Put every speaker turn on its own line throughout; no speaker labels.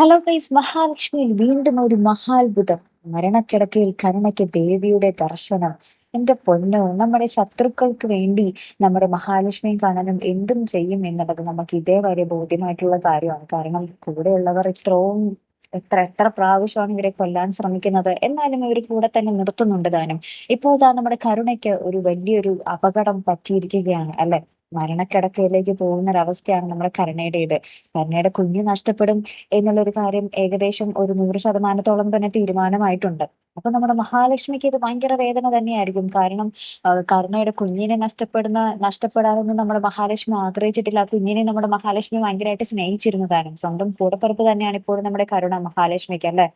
Hello guys മഹാലക്ഷ്മിയിൽ വീണ്ടും ഒരു മഹാത്ഭുതം. മരണക്കിടക്കയിൽ കരുണയ്ക്ക് ദേവിയുടെ ദർശനം. എന്റെ പൊന്നോ നമ്മുടെ ശത്രുക്കൾക്ക് വേണ്ടി നമ്മുടെ മഹാലക്ഷ്മിയെ കാണാനും എന്തും ചെയ്യും എന്നുള്ളത് നമുക്ക് ഇതേവരെ ബോധ്യമായിട്ടുള്ള കാര്യമാണ്. കാരണം കൂടെയുള്ളവർ ഇത്രയും എത്ര എത്ര പ്രാവശ്യമാണ് ഇവരെ കൊല്ലാൻ ശ്രമിക്കുന്നത്? എന്നാലും ഇവർ കൂടെ തന്നെ നിർത്തുന്നുണ്ട് താനും. ഇപ്പോൾ താ നമ്മുടെ കരുണയ്ക്ക് ഒരു വലിയൊരു അപകടം പറ്റിയിരിക്കുകയാണ് അല്ലെ? മരണക്കിടക്കയിലേക്ക് പോകുന്ന ഒരവസ്ഥയാണ് നമ്മുടെ കരുണയുടേത്. കരുണയുടെ കുഞ്ഞ് നഷ്ടപ്പെടും എന്നുള്ള ഒരു കാര്യം ഏകദേശം ഒരു നൂറ് ശതമാനത്തോളം തന്നെ തീരുമാനമായിട്ടുണ്ട്. അപ്പൊ നമ്മുടെ മഹാലക്ഷ്മിക്ക് ഇത് ഭയങ്കര വേദന തന്നെയായിരിക്കും. കാരണം കരുണയുടെ കുഞ്ഞിനെ നഷ്ടപ്പെടുന്ന നഷ്ടപ്പെടാനൊന്നും നമ്മുടെ മഹാലക്ഷ്മി ആഗ്രഹിച്ചിട്ടില്ല. ആ കുഞ്ഞിനെ നമ്മുടെ മഹാലക്ഷ്മി ഭയങ്കരമായിട്ട് സ്നേഹിച്ചിരുന്നതാനും സ്വന്തം കൂടപ്പിറപ്പ് തന്നെയാണ് ഇപ്പോഴും നമ്മുടെ കരുണ മഹാലക്ഷ്മിക്ക് അല്ലെ?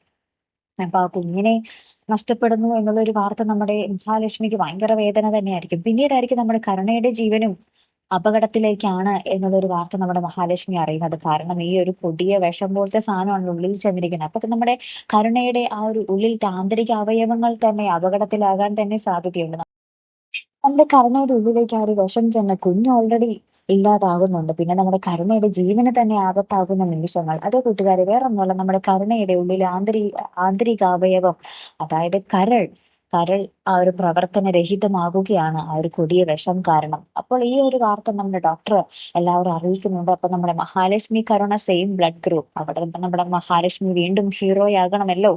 അപ്പൊ ആ കുഞ്ഞിനെ നഷ്ടപ്പെടുന്നു എന്നുള്ള ഒരു വാർത്ത നമ്മുടെ മഹാലക്ഷ്മിക്ക് ഭയങ്കര വേദന തന്നെയായിരിക്കും. പിന്നീടായിരിക്കും നമ്മുടെ കരുണയുടെ ജീവനും അപകടത്തിലേക്കാണ് എന്നുള്ള ഒരു വാർത്ത നമ്മുടെ മഹാലക്ഷ്മി അറിയുന്നത്. കാരണം ഈ ഒരു കൊടിയ വിഷം പോലത്തെ സാധനമാണ് ഉള്ളിൽ ചെന്നിരിക്കുന്നത്. അപ്പൊ നമ്മുടെ കരുണയുടെ ആ ഒരു ഉള്ളിൽ ആന്തരിക അവയവങ്ങൾ തന്നെ അപകടത്തിലാകാൻ തന്നെ സാധ്യതയുണ്ട്. നമ്മുടെ കരുണയുടെ ഉള്ളിലേക്ക് ആ ഒരു വിഷം ചെന്ന കുഞ്ഞ് ഓൾറെഡി ഇല്ലാതാകുന്നുണ്ട്. പിന്നെ നമ്മുടെ കരുണയുടെ ജീവന് തന്നെ ആപത്താകുന്ന നിമിഷങ്ങൾ. അതേ കൂട്ടുകാരെ വേറെ ഒന്നുമല്ല നമ്മുടെ കരുണയുടെ ഉള്ളിൽ ആന്തരിക ആന്തരികാവയവം അതായത് കരൾ കരൾ ആ ഒരു പ്രവർത്തന രഹിതമാകുകയാണ് ആ ഒരു കൊടിയ വിഷം കാരണം. അപ്പോൾ ഈ ഒരു വാർത്ത നമ്മുടെ ഡോക്ടർ എല്ലാവരും അറിയിക്കുന്നുണ്ട്. അപ്പൊ നമ്മുടെ Mahalakshmi Karuna same blood group അവിടെ നമ്മുടെ മഹാലക്ഷ്മി വീണ്ടും ഹീറോയാകണമല്ലോ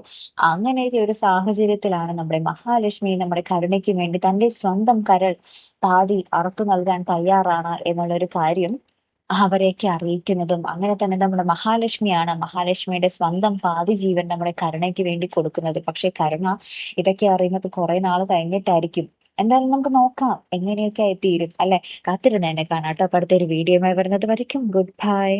അങ്ങനെയൊക്കെ ഒരു സാഹചര്യത്തിലാണ് നമ്മുടെ മഹാലക്ഷ്മി നമ്മുടെ കരുണയ്ക്ക് വേണ്ടി തന്റെ സ്വന്തം കരൾ പാതി അറുത്തു നൽകാൻ തയ്യാറാണ് എന്നുള്ള ഒരു കാര്യം അവരെയൊക്കെ അറിയിക്കുന്നതും അങ്ങനെ തന്നെ നമ്മുടെ മഹാലക്ഷ്മിയാണ്. മഹാലക്ഷ്മിയുടെ സ്വന്തം പാതി ജീവൻ നമ്മുടെ കരുണയ്ക്ക് വേണ്ടി കൊടുക്കുന്നത്. പക്ഷെ കരുണ ഇതൊക്കെ അറിയുന്നത് കുറെ നാൾ കഴിഞ്ഞിട്ടായിരിക്കും. എന്തായാലും നമുക്ക് നോക്കാം എങ്ങനെയൊക്കെ ആയി തീരും അല്ലെ? കാത്തിരുന്ന് എന്നെ കാണാട്ടോ അപ്പൊ അടുത്തൊരു വീഡിയോ വരുന്നത് വരയ്ക്കും. Good bye